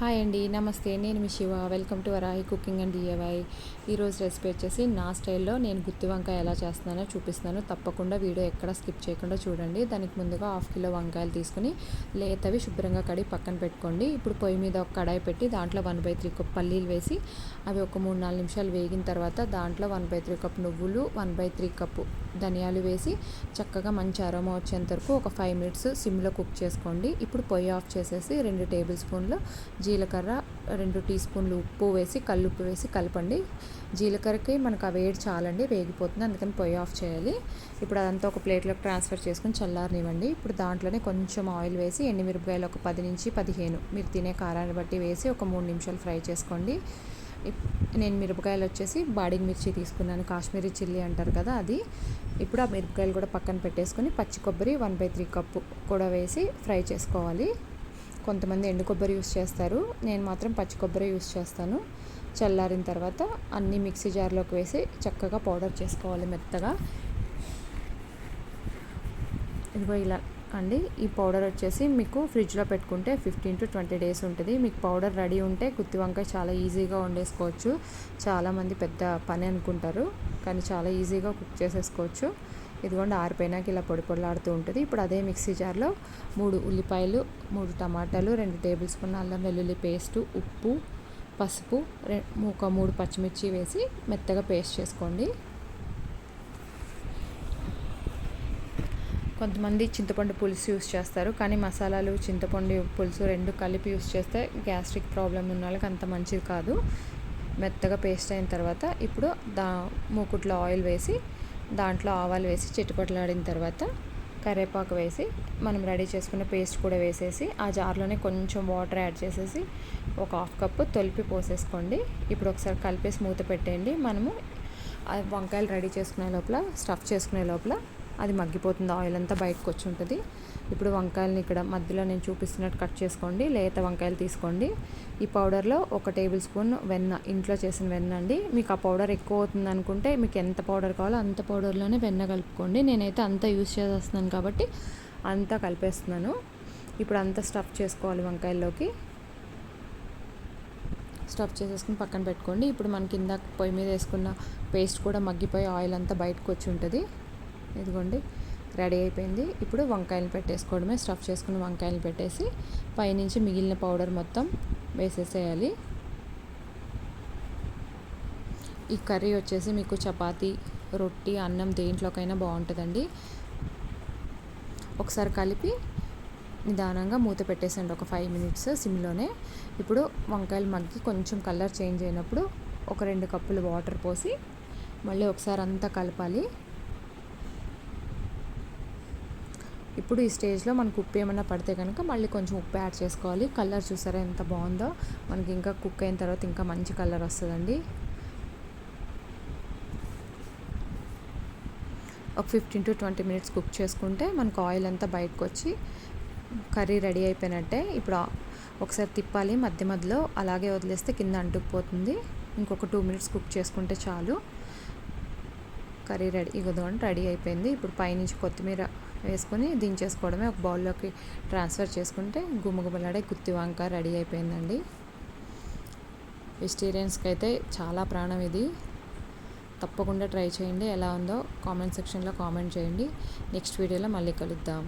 Hi అండి నమస్తే. నేను మీ Shiva. Welcome to Varahi cooking and DIY ఈరోజు రెసిపీ వచ్చేసి నా స్టైల్లో నేను గుత్తి వంకాయ ఎలా చేస్తున్నానో చూపిస్తున్నాను. తప్పకుండా వీడియో ఎక్కడ స్కిప్ చేయకుండా చూడండి. దానికి ముందుగా హాఫ్ కిలో వంకాయలు తీసుకుని లేతవి శుభ్రంగా కడిగి పక్కన పెట్టుకోండి. ఇప్పుడు పొయ్యి మీద ఒక కడాయి పెట్టి దాంట్లో వన్ బై త్రీ కప్ పల్లీలు వేసి అవి ఒక మూడు నాలుగు నిమిషాలు వేగిన తర్వాత దాంట్లో వన్ బై త్రీ కప్ నువ్వులు వన్ బై త్రీ కప్పు ధనియాలు వేసి చక్కగా మంచి అరోమా వచ్చేంత వరకు ఒక ఫైవ్ మినిట్స్ సిమ్లో కుక్ చేసుకోండి. ఇప్పుడు పొయ్యి ఆఫ్ చేసేసి రెండు టేబుల్ స్పూన్లు జీలకర్ర రెండు టీ స్పూన్లు ఉప్పు వేసి కల్లుప్పు వేసి కలపండి. జీలకర్రకి మనకు ఆ వేడి చాలండి వేగిపోతుంది అందుకని పొయ్యి ఆఫ్ చేయాలి. ఇప్పుడు అదంతా ఒక ప్లేట్లోకి ట్రాన్స్ఫర్ చేసుకుని చల్లారనివ్వండి. ఇప్పుడు దాంట్లోనే కొంచెం ఆయిల్ వేసి ఎండుమిరపకాయలు ఒక పది నుంచి పదిహేను. మీరు తినే కారాన్ని బట్టి వేసి ఒక మూడు నిమిషాలు ఫ్రై చేసుకోండి. నేను మిరపకాయలు వచ్చేసి బాడీ మిర్చి తీసుకున్నాను. కాశ్మీరీ చిల్లీ అంటారు కదా అది. ఇప్పుడు ఆ మిరపకాయలు కూడా పక్కన పెట్టేసుకొని పచ్చి కొబ్బరి వన్ బై త్రీ కప్పు కూడా వేసి ఫ్రై చేసుకోవాలి. కొంతమంది ఎండు కొబ్బరి యూస్ చేస్తారు. నేను మాత్రం పచ్చి కొబ్బరి యూస్ చేస్తాను. చల్లారిన తర్వాత అన్ని మిక్సీ జార్లోకి వేసి చక్కగా పౌడర్ చేసుకోవాలి మెత్తగా. ఇదిగో ఇలా అండి ఈ పౌడర్ వచ్చేసి మీకు ఫ్రిడ్జ్లో పెట్టుకుంటే ఫిఫ్టీన్ టు ట్వంటీ డేస్ ఉంటుంది. మీకు పౌడర్ రెడీ ఉంటే గుత్తి వంకాయ చాలా ఈజీగా వండేసుకోవచ్చు. చాలామంది పెద్ద పని అనుకుంటారు కానీ చాలా ఈజీగా కుక్ చేసేసుకోవచ్చు. ఇదిగోండి ఆరిపోయినాక ఇలా పొడి పొడలాడుతూ ఉంటుంది. ఇప్పుడు అదే మిక్సీ జార్లో మూడు ఉల్లిపాయలు మూడు టమాటాలు రెండు టేబుల్ స్పూన్ అల్లం వెల్లుల్లి పేస్టు ఉప్పు పసుపు ఒక మూడు పచ్చిమిర్చి వేసి మెత్తగా పేస్ట్ చేసుకోండి. కొంతమంది చింతపండు పులుసు యూస్ చేస్తారు కానీ మసాలాలు చింతపండు పులుసు రెండు కలిపి యూస్ చేస్తే గ్యాస్ట్రిక్ ప్రాబ్లం ఉన్న వాళ్ళకి అంత మంచిది కాదు. మెత్తగా పేస్ట్ అయిన తర్వాత ఇప్పుడు దా మూకుట్లో ఆయిల్ వేసి దాంట్లో ఆవాలు వేసి చిట్టుపట్లాడిన తర్వాత కరివేపాకు వేసి మనం రెడీ చేసుకున్న పేస్ట్ కూడా వేసేసి ఆ జార్లోనే కొంచెం వాటర్ యాడ్ చేసేసి ఒక హాఫ్ కప్పు తొలిపి పోసేసుకోండి. ఇప్పుడు ఒకసారి కలిపేసి మూత పెట్టేయండి. మనము వంకాయలు రెడీ చేసుకునే లోపల స్టఫ్ చేసుకునే లోపల అది మగ్గిపోతుంది ఆయిల్ అంతా బయటకు వచ్చి ఉంటుంది ఇప్పుడు వంకాయలని ఇక్కడ మధ్యలో నేను చూపిస్తున్నట్టు కట్ చేసుకోండి. లేత వంకాయలు తీసుకోండి. ఈ పౌడర్లో ఒక టేబుల్ స్పూన్ వెన్న ఇంట్లో చేసిన వెన్న అండి. మీకు ఆ పౌడర్ ఎక్కువ అవుతుంది అనుకుంటే మీకు ఎంత పౌడర్ కావాలో అంత పౌడర్లోనే వెన్న కలుపుకోండి. నేనైతే అంతా యూజ్ చేసేస్తున్నాను కాబట్టి అంతా కలిపేస్తున్నాను. ఇప్పుడు అంతా స్టఫ్ చేసుకోవాలి వంకాయల్లోకి. స్టఫ్ చేసేసుకుని పక్కన పెట్టుకోండి. ఇప్పుడు మనకి ఇందాక పొయ్యి మీద వేసుకున్న పేస్ట్ కూడా మగ్గిపోయి ఆయిల్ అంతా బయటకు వచ్చి ఉంటుంది. ఇదిగోండి రెడీ అయిపోయింది. ఇప్పుడు వంకాయలు పెట్టేసుకోవడమే స్టఫ్ చేసుకున్న వంకాయలు పెట్టేసి పైనుంచి మిగిలిన పౌడర్ మొత్తం వేసేసేయాలి. ఈ కర్రీ వచ్చేసి మీకు చపాతి రొట్టి అన్నం దేంట్లోకైనా బాగుంటుందండి. ఒకసారి కలిపి నిదానంగా మూత పెట్టేసండి ఒక ఫైవ్ మినిట్స్ సిమ్లోనే. ఇప్పుడు వంకాయలు మగ్గి కొంచెం కలర్ చేంజ్ అయినప్పుడు ఒక రెండు కప్పులు వాటర్ పోసి మళ్ళీ ఒకసారి అంతా కలపాలి. ఇప్పుడు ఈ స్టేజ్లో మనకు ఉప్పు ఏమైనా పడితే కనుక మళ్ళీ కొంచెం ఉప్పు యాడ్ చేసుకోవాలి. కలర్ చూసారా ఎంత బాగుందో? మనకి ఇంకా కుక్ అయిన తర్వాత ఇంకా మంచి కలర్ వస్తుందండి. ఒక fifteen to twenty minutes cook చేసుకుంటే మనకు ఆయిల్ అంతా బయటకు వచ్చి కర్రీ రెడీ అయిపోయినట్టే. ఇప్పుడు ఒకసారి తిప్పాలి మధ్య మధ్యలో అలాగే వదిలేస్తే కింద అంటుకుపోతుంది. ఇంకొక టూ మినిట్స్ కుక్ చేసుకుంటే చాలు. కర్రీ రెడీ ఇగోదండి రెడీ అయిపోయింది. ఇప్పుడు పైనుంచి కొత్తిమీర వేసుకొని దించేసుకోవడమే. ఒక బౌల్లోకి ట్రాన్స్ఫర్ చేసుకుంటే గుమ్మగుమ్మలాడే గుత్తి వంకాయ రెడీ అయిపోయిందండి. వెజిటేరియన్స్కి అయితే చాలా ప్రాణం ఇది. తప్పకుండా ట్రై చేయండి. ఎలా ఉందో కామెంట్ సెక్షన్లో కామెంట్ చేయండి. నెక్స్ట్ వీడియోలో మళ్ళీ కలుద్దాం.